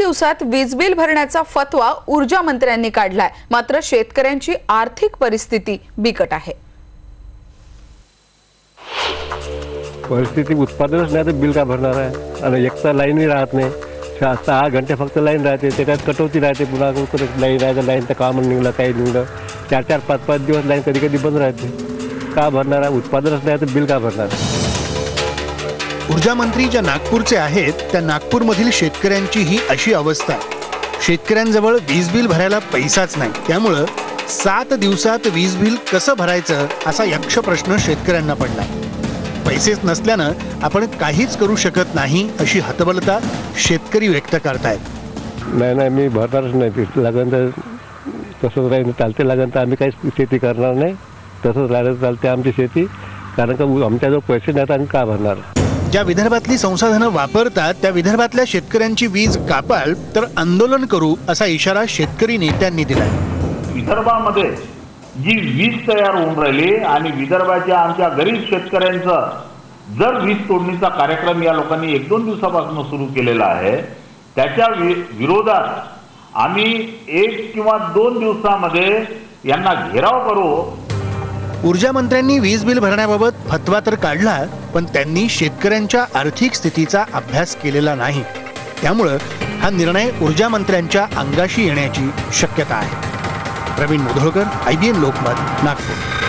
दिवसात वीज बिल भरण्याचा फतवा ऊर्जा मंत्र्यांनी काढलाय. मात्र शेतकऱ्यांची आर्थिक परिस्थिती बिकट आहे. परिस्थिती उत्पादनच नाही तर बिल का भरणार आहे? आणि एक तर लाईनही राहत नाही. सहा सहा घंटे फक्त लाईन राहते त्याच्यात कटवती राहते पुन्हा कुठं लाईन राहतं लाईनचं काम निघलं काही निघलं. चार चार पाच पाच दिवस लाईन कधी कधी बंद राहते. का भरणार आहे? उत्पादनच नाही तर बिल का भरणार ऊर्जा मंत्री ज्या नागपूरचे आहेत त्या नागपूरमधील शेतकऱ्यांची ही अशी अवस्था. आहे शेतकऱ्यांजवळ वीज बिल भरायला पैसाच नाही. त्यामुळं सात दिवसात वीज बिल कसं भरायचं असा यक्ष प्रश्न शेतकऱ्यांना पडला. पैसेच नसल्यानं आपण काहीच करू शकत नाही अशी हतबलता शेतकरी व्यक्त करतायत. नाही नाही मी भरणारच नाही. लागन तर तसंच राहील. चालते लागन तर आम्ही काहीच शेती करणार नाही. तसंच राहिलं चालते आमची शेती. कारण का आमच्याजवळ पैसे नाही तर आम्ही का भरणार? ज्या विदर्भातली संसाधनं वापरतात त्या विदर्भातल्या शेतकऱ्यांची वीज कापाल तर आंदोलन करू असा इशारा शेतकरी नेत्यांनी दिलाय. विदर्भामध्ये जी वीज तयार होऊन राहिली आणि विदर्भाच्या आमच्या गरीब शेतकऱ्यांचं जर वीज तोडणीचा कार्यक्रम या लोकांनी एक दोन दिवसापासून सुरू केलेला आहे त्याच्या वि विरोधात आम्ही एक किंवा दोन दिवसामध्ये यांना घेराव करू ऊर्जा मंत्र्यांनी वीज बिल भरण्याबाबत फतवा तर काढला पण त्यांनी शेतकऱ्यांच्या आर्थिक स्थितीचा अभ्यास केलेला नाही. त्यामुळं हा निर्णय ऊर्जा मंत्र्यांच्या अंगाशी येण्याची शक्यता आहे. प्रवीण मुधोळकर आयबीएन लोकमत नागपूर.